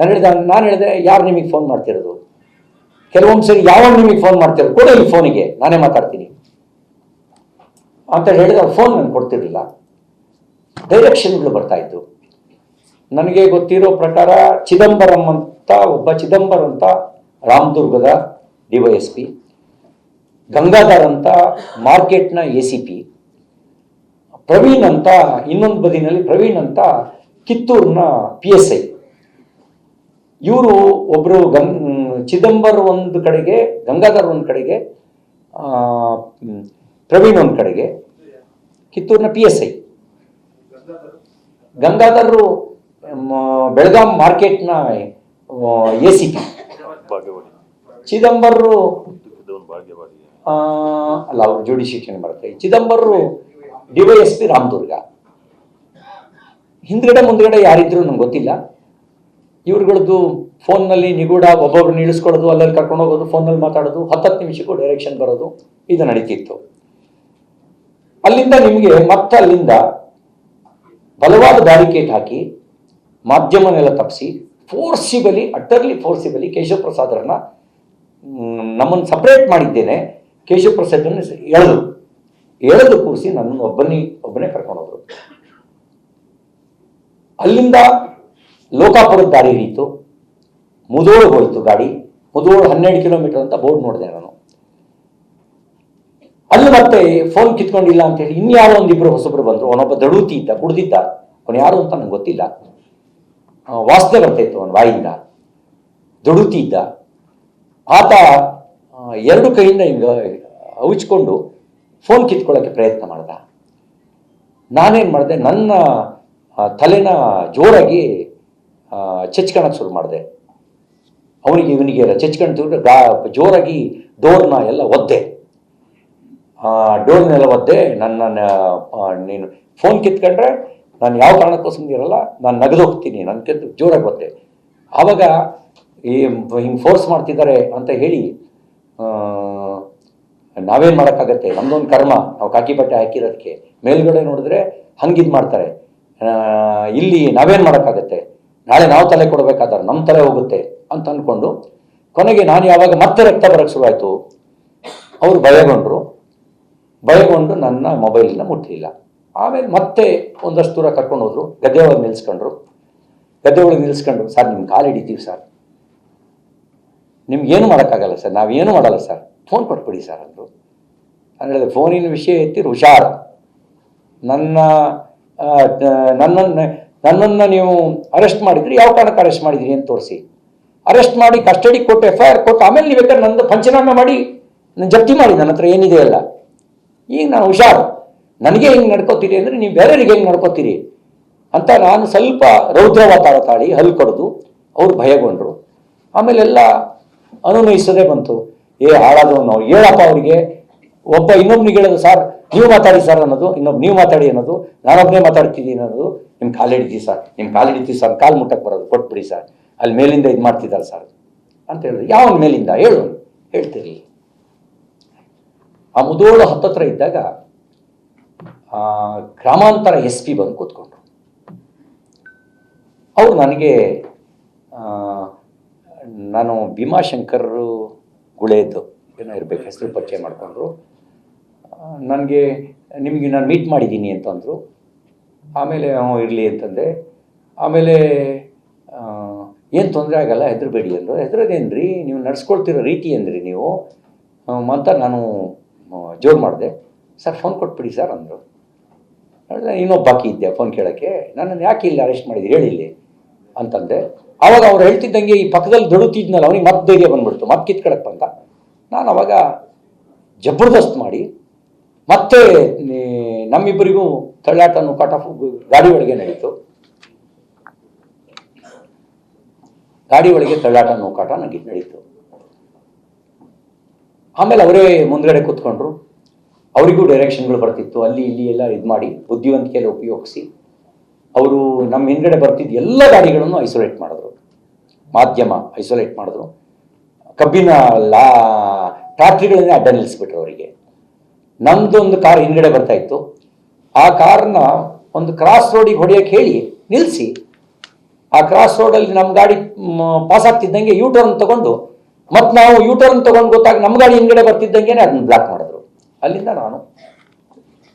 ನಾನು ಹೇಳಿದ, ನಾನು ಹೇಳಿದೆ, ಯಾರು ನಿಮಗೆ ಫೋನ್ ಮಾಡ್ತಿರೋದು? ಕೆಲವೊಂದು ಸರಿ ಯಾವಾಗ ನಿಮಗೆ ಫೋನ್ ಮಾಡ್ತಿರೋದು? ಕೊಡಿ ಈ ಫೋನಿಗೆ ನಾನೇ ಮಾತಾಡ್ತೀನಿ. ಅಂತ ಹೇಳಿದ ಫೋನ್ ನಾನು ಕೊಡ್ತಿರಲಿಲ್ಲ. ಡೈರೆಕ್ಷನ್ಗಳು ಬರ್ತಾ ಇತ್ತು. ನನಗೆ ಗೊತ್ತಿರೋ ಪ್ರಕಾರ ಚಿದಂಬರಂ ಅಂತ ಒಬ್ಬ ಚಿದಂಬರ್ ಅಂತ ರಾಮದುರ್ಗದ D Y S P, Gangadhar ಅಂತ ಮಾರ್ಕೆಟ್ನ ಎ ಸಿ ಪಿ, ಪ್ರವೀಣ್ ಅಂತ ಇನ್ನೊಂದು ಬದಿನಲ್ಲಿ ಪ್ರವೀಣ್ ಅಂತ ಕಿತ್ತೂರಿನ ಪಿ ಎಸ್ ಐ. ಇವರು ಒಬ್ಬರು ಗಂ ಚಿದಂಬರ್ ಒಂದು ಕಡೆಗೆ ಗಂಗಾಧರ್ ಒಂದು ಕಡೆಗೆ ಪ್ರವೀಣ್ ಒಂದು ಕಡೆಗೆ ಕಿತ್ತೂರಿನ P S I Gangadhar Belgaum ಮಾರ್ಕೆಟ್ನ A C P. Chidambar ಚಿದಂಬರರು ಅಲ್ಲ ಅವ್ರು ಜೋಡಿ ಶಿಕ್ಷಣ ಬರುತ್ತೆ ಚಿದಂಬರರು ಡಿ ವೈ ಎಸ್ ಪಿ ರಾಮದುರ್ಗ. ಹಿಂದ್ಗಡೆ ಮುಂದ್ಗಡೆ ಯಾರಿದ್ರು ನಂಗೆ ಗೊತ್ತಿಲ್ಲ. ಇವ್ರುಗಳದ್ದು ಫೋನ್ನಲ್ಲಿ ನಿಗೂಢ ಒಬ್ಬೊಬ್ರನ್ನ ಇಳಿಸ್ಕೊಳ್ಳೋದು ಅಲ್ಲಲ್ಲಿ ಕರ್ಕೊಂಡು ಹೋಗೋದು ಫೋನಲ್ಲಿ ಮಾತಾಡೋದು, ಹತ್ತತ್ತು ನಿಮಿಷಕ್ಕೂ ಡೈರೆಕ್ಷನ್ ಬರೋದು, ಇದು ನಡೀತಿತ್ತು. ಅಲ್ಲಿಂದ ನಿಮಗೆ ಮತ್ತೆ ಅಲ್ಲಿಂದ ಬಲವಾದ ಬ್ಯಾರಿಕೇಡ್ ಹಾಕಿ ಮಾಧ್ಯಮನೆಲ್ಲ ತಪ್ಪಿಸಿ ಫೋರ್ಸಿಬಲಿ ಅಟರ್ಲಿ ಫೋರ್ಸಿಬಲಿ ಕೇಶವ ಪ್ರಸಾದರನ್ನ ನಮ್ಮನ್ನು ಸಪ್ರೇಟ್ ಮಾಡಿದ್ದೇನೆ ಕೇಶವ ಪ್ರಸಾದನ್ನು ಎಳೆದು ಎಳೆದು ಕೂರಿಸಿ ನನ್ನ ಒಬ್ಬನೇ ಒಬ್ಬನೇ ಕರ್ಕೊಂಡು ಹೋದ್ರು. ಅಲ್ಲಿಂದ ಲೋಕಾಪುರದ ದಾರಿ ಹಿಡಿಯಿತು ಮುದೋಳು ಹೋಯಿತು ಗಾಡಿ. ಮುದೋಳು ಹನ್ನೆರಡು ಕಿಲೋಮೀಟರ್ ಅಂತ ಬೋರ್ಡ್ ನೋಡಿದೆ ನಾನು. ಅಲ್ಲಿ ಮತ್ತೆ ಫೋನ್ ಕಿತ್ಕೊಂಡಿಲ್ಲ ಅಂತ ಹೇಳಿ ಇನ್ಯಾರೋ ಒಂದಿಬ್ರು ಹೊಸಬ್ರು ಬಂದ್ರು. ಅವನೊಬ್ಬ ದಡೂತಿ ಇದ್ದ, ಕುಡ್ದಿದ್ದ. ಅವನು ಯಾರು ಅಂತ ನಂಗೆ ಗೊತ್ತಿಲ್ಲ. ವಾಸನೆ ಬರ್ತಾ ಇತ್ತು ಅವನ ಬಾಯಿಂದ ಇದ್ದ. ಆತ ಎರಡು ಕೈಯಿಂದ ಹಿಂಗ ಹೌಚ್ಕೊಂಡು ಫೋನ್ ಕಿತ್ಕೊಳ್ಳೋಕ್ಕೆ ಪ್ರಯತ್ನ ಮಾಡ್ದ. ನಾನೇನು ಮಾಡಿದೆ, ನನ್ನ ತಲೆನ ಜೋರಾಗಿ ಚೆಚ್ಕೊಳಕ್ಕೆ ಶುರು ಮಾಡಿದೆ. ಅವನಿಗೆ ಇವನಿಗೆ ಚೆಚ್ಕೊಂಡು ಗಾ, ಜೋರಾಗಿ ಡೋರ್ನ ಎಲ್ಲ ಒದ್ದೆ. ಡೋರ್ನೆಲ್ಲ ಒದ್ದೆ. ನನ್ನ ನೀನು ಫೋನ್ ಕಿತ್ಕೊಂಡ್ರೆ ನಾನು ಯಾವ ಕಾರಣಕ್ಕೂ ಸುಮ್ಮನಿರಲ್ಲ ನಾನು ನಗದು ಹೋಗ್ತೀನಿ. ನನ್ನ ಕಿತ್ತು ಜೋರಾಗಿ ಒದ್ದೆ. ಆವಾಗ ಈ ಹಿಂಗೆ ಫೋರ್ಸ್ ಮಾಡ್ತಿದ್ದಾರೆ ಅಂತ ಹೇಳಿ ನಾವೇನು ಮಾಡೋಕ್ಕಾಗತ್ತೆ? ನಮ್ಮದೊಂದು ಕರ್ಮ. ನಾವು ಕಾಕಿ ಬಟ್ಟೆ ಹಾಕಿರೋದಕ್ಕೆ. ಮೇಲ್ಗಡೆ ನೋಡಿದ್ರೆ ಹಂಗಿದ್ ಮಾಡ್ತಾರೆ. ಇಲ್ಲಿ ನಾವೇನು ಮಾಡೋಕ್ಕಾಗತ್ತೆ? ನಾಳೆ ನಾವು ತಲೆ ಕೊಡಬೇಕಾದ್ರೆ ನಮ್ಮ ತಲೆ ಹೋಗುತ್ತೆ ಅಂತ ಅಂದ್ಕೊಂಡು ಕೊನೆಗೆ ನಾನು ಯಾವಾಗ ಮತ್ತೆ ರಕ್ತ ಬರೋಕ್ಕೆ ಶುರುವಾಯಿತು ಅವರು ಭಯಗೊಂಡ್ರು. ಭಯಗೊಂಡು ನನ್ನ ಮೊಬೈಲನ್ನ ಮುಟ್ಟಲಿಲ್ಲ ಆಮೇಲೆ ಮತ್ತೆ ಒಂದಷ್ಟು ದೂರ ಕರ್ಕೊಂಡು ಹೋದ್ರು ಗದ್ದೆ ಒಳಗೆ ನಿಲ್ಸ್ಕೊಂಡ್ರು. ಗದ್ದೆ ಒಳಗೆ ನಿಲ್ಸ್ಕೊಂಡ್ರು ಸರ್ ನಿಮ್ಮ ಕಾಲು ಹಿಡಿತೀವಿ ಸರ್. ನಿಮ್ಗೇನು ಮಾಡೋಕ್ಕಾಗಲ್ಲ ಸರ್ ನಾವೇನು ಮಾಡಲ್ಲ ಸರ್. ಫೋನ್ ಕೊಟ್ಬಿಡಿ ಸರ್ ಅಂದರು. ನಾನು ಹೇಳಿದೆ ಫೋನಿನ ವಿಷಯ ಎತ್ತಿರು ಹುಷಾರು. ನನ್ನ ಆ, ನ- ನನ್ನನ್ನು ನೀವು ಅರೆಸ್ಟ್ ಮಾಡಿದ್ರಿ, ಯಾವ ಕಾರಣಕ್ಕೆ ಅರೆಸ್ಟ್ ಮಾಡಿದ್ರಿ ಅಂತ ತೋರಿಸಿ. ಅರೆಸ್ಟ್ ಮಾಡಿ, ಕಸ್ಟಡಿ ಕೊಟ್ಟು ಎಫ್ ಐ ಆರ್ ಕೊಟ್ಟು, ಆಮೇಲೆ ನೀವು ಬೇಕಾದ್ರೆ ನಂದು ಪಂಚನಾಮೆ ಮಾಡಿ ನಾನು ಜಪ್ತಿ ಮಾಡಿ, ನನ್ನ ಹತ್ರ ಏನಿದೆ ಅಲ್ಲ ಈಗ ನಾನು ಹುಷಾರು. ನನಗೆ ಹೆಂಗೆ ನಡ್ಕೋತೀರಿ ಅಂದರೆ ನೀವು ಬೇರೆಯವ್ರಿಗೆ ಹೆಂಗೆ ನಡ್ಕೋತೀರಿ? ಅಂತ ನಾನು ಸ್ವಲ್ಪ ರೌದ್ರವತಾರ ತಾಳಿ ಹಲ್ಲು ಕಡ್ದು. ಅವ್ರು ಭಯಗೊಂಡ್ರು. ಆಮೇಲೆಲ್ಲ ಅನುನಯಿಸೋದೇ ಬಂತು. ಏ ಹಾಳಾದವನು ನಾವು ಹೇಳಪ್ಪ ಅವರಿಗೆ ಒಬ್ಬ ಇನ್ನೊಬ್ನಿಗೆ ಹೇಳೋದು ಸರ್, ನೀವು ಮಾತಾಡಿ ಸರ್ ಅನ್ನೋದು ಇನ್ನೊಬ್ಬ ನೀವು ಮಾತಾಡಿ ಅನ್ನೋದು ನಾನೊಬ್ಬನೇ ಮಾತಾಡ್ತಿದ್ದೀನಿ ಅನ್ನೋದು ನಿಮ್ಮ ಕಾಲು ಹಿಡಿತೀವಿ ಸರ್. ನಿಮ್ಮ ಕಾಲು ಹಿಡಿತೀವಿ ಸರ್, ಕಾಲು ಮುಟ್ಟಕ್ಕೆ ಬರೋದು, ಕೊಟ್ಬಿಡಿ ಸರ್. ಅಲ್ಲಿ ಮೇಲಿಂದ ಇದು ಮಾಡ್ತಿದ್ದಾರೆ ಸರ್ ಅಂತ ಹೇಳಿದ್ರು. ಯಾವ ಮೇಲಿಂದ? ಹೇಳು ಹೇಳ್ತಿರ್ಲಿ ಆ ಮುದೋಳು ಹತ್ತತ್ರ ಇದ್ದಾಗ ಗ್ರಾಮಾಂತರ ಎಸ್ ಪಿ ಬಂದು ಕೂತ್ಕೊಂಡ್ರು. ಅವ್ರು ನನಗೆ ನಾನು ಭೀಮಾಶಂಕರ್ ಗುಳೇದು ಏನೋ ಇರಬೇಕು, ಹೆಸರು ಪರಿಚಯ ಮಾಡಿಕೊಂಡ್ರು. ನನಗೆ, ನಿಮಗೆ ನಾನು ಮೀಟ್ ಮಾಡಿದ್ದೀನಿ ಅಂತಂದರು ಆಮೇಲೆ ಇರಲಿ ಅಂತಂದೆ. ಆಮೇಲೆ ಏನು ತೊಂದರೆ ಆಗಲ್ಲ, ಹೆದರಬೇಡಿ ಅಂದರು. ಹೆದರೋದೇನು ರೀ ನೀವು ನಡ್ಸ್ಕೊಳ್ತಿರೋ ರೀತಿ ಅಂದ್ರಿ ನೀವು? ಅಂತ ನಾನು ಜೋರು ಮಾಡಿದೆ. ಸರ್ ಫೋನ್ ಕೊಟ್ಬಿಡಿ ಸರ್ ಅಂದರು. ಇನ್ನೊಬ್ಬ ಬಾಕಿ ಇದ್ದೆ ಫೋನ್ ಕೇಳೋಕ್ಕೆ? ನನ್ನನ್ನು ಯಾಕೆ ಇಲ್ಲಿ ಅರೆಸ್ಟ್ ಹೇಳಿ ಇಲ್ಲಿ ಅಂತಂದೆ. ಆವಾಗ ಅವ್ರು ಹೇಳ್ತಿದ್ದಂಗೆ ಈ ಪಕ್ಕದಲ್ಲಿ ದೊಡುತ್ತಿದ್ನಲ್ಲ ಅವನಿಗೆ ಮತ್ತೆ ಧೈರ್ಯ ಬಂದ್ಬಿಡ್ತು. ಮತ್ತೆ ಕಿತ್ಕೊಳಕ್ಕೆ ಬಂದ. ನಾನು ಅವಾಗ ಜಬರ್ದಸ್ತ್ ಮಾಡಿ ಮತ್ತೆ ನಮ್ಮಿಬ್ಬರಿಗೂ ತಳ್ಳಾಟ ಆಫ್ ಗಾಡಿ ಒಳಗೆ ನಡೀತು ಗಾಡಿ ಒಳಗೆ ತಳ್ಳಾಟ, ನೂಕಾಟ ನನಗೆ ನಡೀತು ಆಮೇಲೆ ಅವರೇ ಮುಂದ್ಗಡೆ ಕೂತ್ಕೊಂಡ್ರು. ಅವರಿಗೂ ಡೈರೆಕ್ಷನ್ಗಳು ಬರ್ತಿತ್ತು. ಅಲ್ಲಿ, ಇಲ್ಲಿ ಎಲ್ಲ ಇದು ಮಾಡಿ, ಬುದ್ಧಿವಂತಿಕೆಯಲ್ಲಿ ಉಪಯೋಗಿಸಿ, ಅವರು ನಮ್ಮ ಹಿಂದ್ಗಡೆ ಬರ್ತಿದ್ದ ಎಲ್ಲ ಗಾಡಿಗಳನ್ನು ಐಸೋಲೇಟ್ ಮಾಡಿದ್ರು. ಮಾಧ್ಯಮ ಐಸೋಲೇಟ್ ಮಾಡಿದ್ರು. ಕಬ್ಬಿನ ಲಾ ಟ್ರಾಕ್ಟ್ರಿಗಳನ್ನೇ ಅಡ್ಡ ನಿಲ್ಲಿಸ್ಬಿಟ್ರು ಅವರಿಗೆ. ನಮ್ದೊಂದು ಕಾರ್ ಹಿಂದ್ಗಡೆ ಬರ್ತಾ ಇತ್ತು. ಆ ಕಾರ್ನ ಒಂದು ಕ್ರಾಸ್ ರೋಡಿಗೆ ಹೊಡೆಯಕ್ಕೆ ಹೇಳಿ ನಿಲ್ಲಿಸಿ ಆ ಕ್ರಾಸ್ ರೋಡಲ್ಲಿ ನಮ್ಮ ಗಾಡಿ ಪಾಸ್ ಆಗ್ತಿದ್ದಂಗೆ ಯೂ ಟರ್ನ್ ತಗೊಂಡು ಮತ್ತು ನಾವು ಯೂ ಟರ್ನ್ ತಗೊಂಡು ಗೊತ್ತಾಗ ನಮ್ಮ ಗಾಡಿ ಹಿಂದ್ಗಡೆ ಬರ್ತಿದ್ದಂಗೆ ಅದನ್ನ ಬ್ಲಾಕ್ ಮಾಡಿದ್ರು. ಅಲ್ಲಿಂದ ನಾನು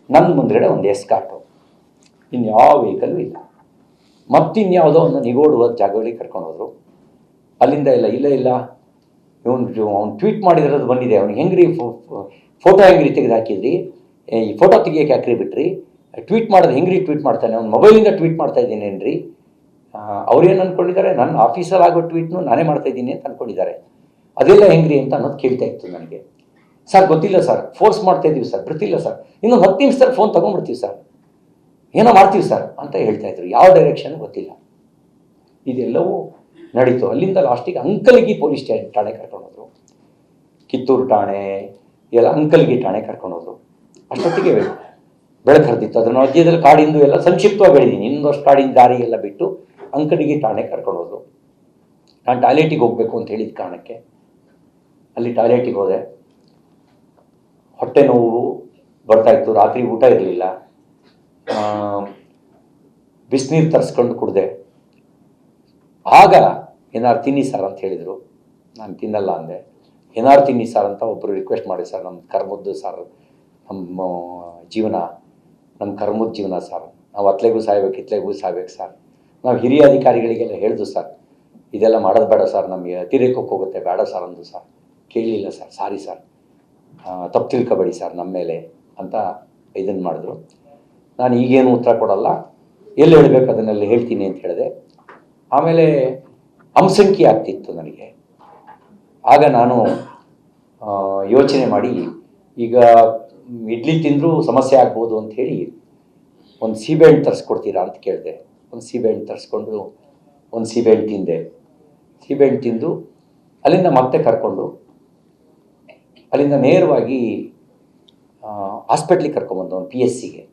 ನನ್ನ ಮುಂದ್ಗಡೆ ಒಂದು ಎಸ್ಕಾಟು ಇನ್ಯಾವ ವೆಹಿಕಲ್ ಇಲ್ಲ. ಮತ್ತಿನ್ಯಾವುದೋ ಒಂದು ನಿಗೋಡುವ ಜಾಗಗಳಿಗೆ ಕರ್ಕೊಂಡು ಹೋದರು. ಅಲ್ಲಿಂದ ಇಲ್ಲ ಇಲ್ಲ ಇಲ್ಲ. ಇವನು ಅವ್ನು ಟ್ವೀಟ್ ಮಾಡಿರೋದು ಬಂದಿದೆ. ಅವ್ನಿಗೆ ಹೆಂಗ್ರಿ ಫೋಟೋ ಹೆಂಗ್ರಿ ತೆಗೆದು ಹಾಕಿದ್ರಿ? ಈ ಫೋಟೋ ತೆಗಿಯೋಕೆ ಯಾಕ್ರಿ ಬಿಟ್ರಿ? ಟ್ವೀಟ್ ಮಾಡೋದು ಹೆಂಗ್ರಿ ಟ್ವೀಟ್ ಮಾಡ್ತಾನೆ? ಅವ್ನು ಮೊಬೈಲಿಂದ ಟ್ವೀಟ್ ಮಾಡ್ತಾ ಇದ್ದೀನೇನ್ರಿ ಅವ್ರೇನು ಅಂದ್ಕೊಂಡಿದ್ದಾರೆ ನನ್ನ ಆಫೀಸಲ್ಲಿ ಆಗೋ ಟ್ವೀಟ್ನು ನಾನೇ ಮಾಡ್ತಾ ಇದ್ದೀನಿ ಅಂತ ಅಂದ್ಕೊಂಡಿದ್ದಾರೆ ಅದೆಲ್ಲ ಹೆಂಗ್ರಿ ಅಂತ ಅನ್ನೋದು ಕೇಳ್ತಾ ಇತ್ತು ನನಗೆ. ಸರ್ ಗೊತ್ತಿಲ್ಲ ಸರ್ ಫೋರ್ಸ್ ಮಾಡ್ತಾ ಇದ್ದೀವಿ ಸರ್ ಬರ್ತಿಲ್ಲ ಸರ್ ಇನ್ನೊಂದು ಹತ್ತು ನಿಮಿಷದಲ್ಲಿ ಫೋನ್ ತೊಗೊಂಡ್ಬಿಡ್ತೀವಿ ಸರ್ ಏನೋ ಮಾಡ್ತೀವಿ ಸರ್ ಅಂತ ಹೇಳ್ತಾ ಇದ್ರು. ಯಾವ ಡೈರೆಕ್ಷನ್ ಗೊತ್ತಿಲ್ಲ. ಇದೆಲ್ಲವೂ ನಡೀತು. ಅಲ್ಲಿಂದ ಲಾಸ್ಟಿಗೆ ಅಂಕಲಿಗಿ ಪೊಲೀಸ್ ಸ್ಟೇಷನ್ ಠಾಣೆ ಕರ್ಕೊಂಡು ಹೋದರು. ಕಿತ್ತೂರು ಠಾಣೆ ಎಲ್ಲ ಅಂಕಲ್ಗೆ ಠಾಣೆ ಕರ್ಕೊಂಡು ಹೋದ್ರು. ಅಷ್ಟೊತ್ತಿಗೆ ಬೆಳಕು ಹರಿದಿತ್ತು. ಅದರ ಮಧ್ಯದಲ್ಲಿ ಕಾಡಿಂದು ಎಲ್ಲ ಸಂಕ್ಷಿಪ್ತವಾಗಿ ಹೇಳಿದ್ದೀನಿ ಇನ್ನೊಂದಷ್ಟು ಕಾಡಿನ ದಾರಿ ಎಲ್ಲ ಬಿಟ್ಟು ಅಂಕಲಿಗೆ ಠಾಣೆ ಕರ್ಕೊಂಡು ಹೋದ್ರು. ನಾನು ಟಾಯ್ಲೆಟಿಗೆ ಹೋಗಬೇಕು ಅಂತ ಹೇಳಿದ ಕಾರಣಕ್ಕೆ ಅಲ್ಲಿ ಟಾಯ್ಲೆಟಿಗೆ ಹೋದೆ. ಹೊಟ್ಟೆ ನೋವು ಬರ್ತಾ ಇತ್ತು. ರಾತ್ರಿ ಊಟ ಇರಲಿಲ್ಲ. ಬಿಸಿನೀರು ತರಿಸ್ಕೊಂಡು ಕುಡಿದೆ. ಆಗ ಏನಾರು ತಿನ್ನಿ ಸರ್ ಅಂತ ಹೇಳಿದರು. ನಾನು ತಿನ್ನಲ್ಲ ಅಂದೆ. ತಿನ್ನಿ ಸರ್ ಅಂತ ಒಬ್ಬರು ರಿಕ್ವೆಸ್ಟ್ ಮಾಡಿ ಸರ್ ನಮ್ಮ ಕರ್ಮದ್ದು ಸರ್ ನಮ್ಮ ಜೀವನ ನಮ್ಮ ಕರ್ಮದ ಜೀವನ ಸರ್. ನಾವು ಅತ್ಲೆಗೂ ಸಾಯ್ಬೇಕು, ಇತ್ಲೆಗೂ ಸಾಯ್ಬೇಕು ಸರ್. ನಾವು ಹಿರಿಯ ಅಧಿಕಾರಿಗಳಿಗೆಲ್ಲ ಹೇಳಿದ್ರು ಸರ್, ಇದೆಲ್ಲ ಮಾಡೋದು ಬೇಡ ಸರ್, ನಮಗೆ ಅತಿರೇಕಕ್ಕೆ ಹೋಗುತ್ತೆ, ಬೇಡ ಸರ್ ಅಂದು ಸರ್. ಕೇಳಲಿಲ್ಲ ಸರ್, ಸಾರಿ ಸರ್. ತಪ್ಪು ತಿಳ್ಕೊಬೇಡಿ ಸರ್ ನಮ್ಮ ಮೇಲೆ ಅಂತ ಇದನ್ನು ಮಾಡಿದ್ರು. ನಾನು ಈಗೇನು ಉತ್ತರ ಕೊಡಲ್ಲ. ಎಲ್ಲಿ ಹೇಳಬೇಕು ಅದನ್ನೆಲ್ಲ ಹೇಳ್ತೀನಿ ಅಂತ ಹೇಳಿದೆ. ಆಮೇಲೆ ಅಂಸಂಖ್ಯೆ ಆಗ್ತಿತ್ತು ನನಗೆ. ಆಗ ನಾನು ಯೋಚನೆ ಮಾಡಿ, ಈಗ ಇಡ್ಲಿ ತಿಂದರೂ ಸಮಸ್ಯೆ ಆಗ್ಬೋದು ಅಂತ ಹೇಳಿ ಒಂದು ಸೀಬೆಹಣ್ಣು ತರಿಸ್ಕೊಡ್ತೀರಾ ಅಂತ ಕೇಳಿದೆ. ಒಂದು ಸೀಬೆಹಣ್ಣು ತರಿಸ್ಕೊಂಡು ಒಂದು ಸೀಬೆಹಣ್ಣು ತಿಂದೆ. ಸೀಬೆಹಣ್ಣು ತಿಂದು ಅಲ್ಲಿಂದ ಮತ್ತೆ ಕರ್ಕೊಂಡು, ಅಲ್ಲಿಂದ ನೇರವಾಗಿ ಹಾಸ್ಪಿಟ್ಲಿಗೆ ಕರ್ಕೊಂಬಂದು ಒಂದು ಪಿ ಎಸ್ ಸಿಗೆ.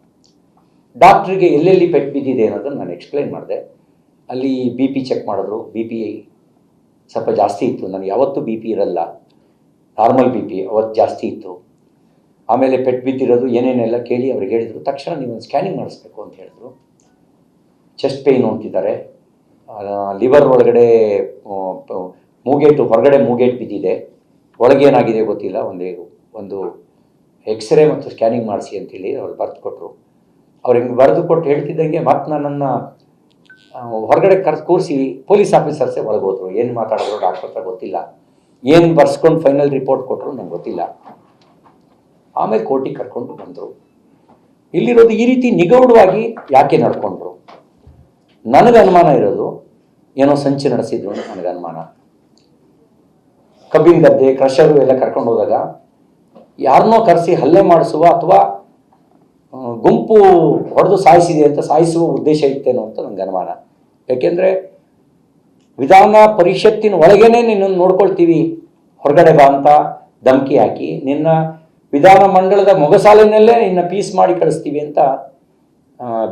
ಡಾಕ್ಟ್ರಿಗೆ ಎಲ್ಲೆಲ್ಲಿ ಪೆಟ್ಟು ಬಿದ್ದಿದೆ ಅನ್ನೋದನ್ನು ನಾನು ಎಕ್ಸ್ಪ್ಲೈನ್ ಮಾಡಿದೆ. ಅಲ್ಲಿ ಬಿ ಪಿ ಚೆಕ್ ಮಾಡಿದ್ರು, ಬಿ ಪಿ ಸ್ವಲ್ಪ ಜಾಸ್ತಿ ಇತ್ತು. ನನಗೆ ಯಾವತ್ತೂ ಬಿ ಪಿ ಇರಲ್ಲ. ನಾರ್ಮಲ್ ಬಿ ಪಿ ಅವತ್ತು ಜಾಸ್ತಿ ಇತ್ತು. ಆಮೇಲೆ ಪೆಟ್ಟು ಬಿದ್ದಿರೋದು, ಏನೇನೆಲ್ಲ ಕೇಳಿ ಅವ್ರಿಗೆ ಹೇಳಿದರು. ತಕ್ಷಣ ನೀವು ಸ್ಕ್ಯಾನಿಂಗ್ ಮಾಡಿಸ್ಬೇಕು ಅಂತ ಹೇಳಿದ್ರು. ಚೆಸ್ಟ್ ಪೇಯ್ನು ಅಂತಿದ್ದಾರೆ. ಲಿವರ್ ಒಳಗಡೆ ಮೂಗೇಟು, ಹೊರಗಡೆ ಮೂಗೇಟ್ ಬಿದ್ದಿದೆ. ಒಳಗೆ ಏನಾಗಿದೆ ಗೊತ್ತಿಲ್ಲ. ಒಂದು ಒಂದು ಎಕ್ಸ್ರೇ ಮತ್ತು ಸ್ಕ್ಯಾನಿಂಗ್ ಮಾಡಿಸಿ ಅಂತೇಳಿ ಅವ್ರು ಬರೆದು ಕೊಟ್ಟರು ಅವ್ರು ಹಿಂಗೆ ಬರೆದು ಕೊಟ್ಟು ಹೇಳ್ತಿದ್ದಂಗೆ ಮತ್ತೆ ನನ್ನನ್ನು ಹೊರಗಡೆ ಕರ್ಸ್ ಕೂರಿಸಿ ಪೊಲೀಸ್ ಆಫೀಸರ್ಸೇ ಒಳಗೋದ್ರು. ಏನು ಮಾತಾಡಿದ್ರು ಡಾಕ್ಟರ್ ಹತ್ರ ಗೊತ್ತಿಲ್ಲ. ಏನು ಬರ್ಸ್ಕೊಂಡು ಫೈನಲ್ ರಿಪೋರ್ಟ್ ಕೊಟ್ಟರು ನಂಗೆ ಗೊತ್ತಿಲ್ಲ. ಆಮೇಲೆ ಕೋರ್ಟಿಗೆ ಕರ್ಕೊಂಡು ಬಂದರು. ಇಲ್ಲಿರೋದು ಈ ರೀತಿ ನಿಗೂಢವಾಗಿ ಯಾಕೆ ನಡ್ಕೊಂಡ್ರು? ನನಗೆ ಅನುಮಾನ ಇರೋದು, ಏನೋ ಸಂಚು ನಡೆಸಿದ್ರು ನನಗೆ ಅನುಮಾನ. ಕಬ್ಬಿನ ಗದ್ದೆ, ಕ್ರಷರು ಎಲ್ಲ ಕರ್ಕೊಂಡು ಹೋದಾಗ ಯಾರನ್ನೋ ಕರೆಸಿ ಹಲ್ಲೆ ಮಾಡಿಸುವ ಅಥವಾ ಗುಂಪು ಹೊಡೆದು ಸಾಯಿಸಿದೆ ಅಂತ ಸಾಯಿಸುವ ಉದ್ದೇಶ ಇತ್ತೇನೋ ಅಂತ ನನಗೆ ಅನುಮಾನ. ಯಾಕೆಂದರೆ ವಿಧಾನ ಪರಿಷತ್ತಿನ ಒಳಗೇನೆ ನಿನ್ನನ್ನು ನೋಡ್ಕೊಳ್ತೀವಿ. ಹೊರಗಡೆ ಬಾ ಅಂತ ಧಮಕಿ ಹಾಕಿ ನಿನ್ನ ವಿಧಾನ ಮಂಡಳದ ಮೊಗಸಾಲಿನಲ್ಲೇ ನಿನ್ನ ಪೀಸ್ ಮಾಡಿ ಕಳಿಸ್ತೀವಿ ಅಂತ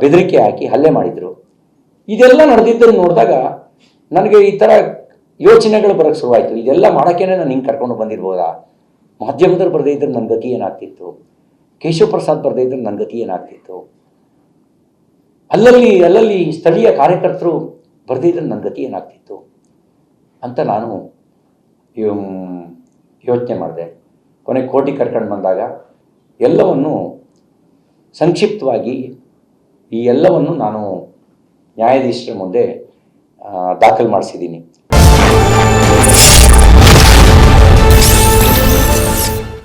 ಬೆದರಿಕೆ ಹಾಕಿ ಹಲ್ಲೆ ಮಾಡಿದರು. ಇದೆಲ್ಲ ನಡೆದಿದ್ದನ್ನು ನೋಡಿದಾಗ ನನಗೆ ಈ ಥರ ಯೋಚನೆಗಳು ಬರೋಕ್ಕೆ ಶುರುವಾಯಿತು. ಇದೆಲ್ಲ ಮಾಡೋಕ್ಕೇನೆ ನಾನು ಹಿಂಗೆ ಕರ್ಕೊಂಡು ಬಂದಿರ್ಬೋದಾ? ಮಾಧ್ಯಮದಲ್ಲಿ ಬರದೇ ನನ್ನ ಗತಿ ಏನಾಗ್ತಿತ್ತು? ಕೇಶವ ಪ್ರಸಾದ್ ಬರದೇ ಇದ್ರೆ ನನ್ನ ಗತಿ ಏನಾಗ್ತಿತ್ತು? ಅಲ್ಲಲ್ಲಿ ಅಲ್ಲಲ್ಲಿ ಸ್ಥಳೀಯ ಕಾರ್ಯಕರ್ತರು ಬರದೇ ನನ್ನ ಗತಿ ಏನಾಗ್ತಿತ್ತು? ಅಂತ ನಾನು ಯೋಚನೆ ಮಾಡಿದೆ. ಕೊನೆ ಕೋಟಿ ಕರ್ಕೊಂಡು ಬಂದಾಗ ಎಲ್ಲವನ್ನು ಸಂಕ್ಷಿಪ್ತವಾಗಿ ಈ ಎಲ್ಲವನ್ನು ನಾನು ನ್ಯಾಯಾಧೀಶರ ಮುಂದೆ ದಾಖಲು ಮಾಡಿಸಿದ್ದೀನಿ.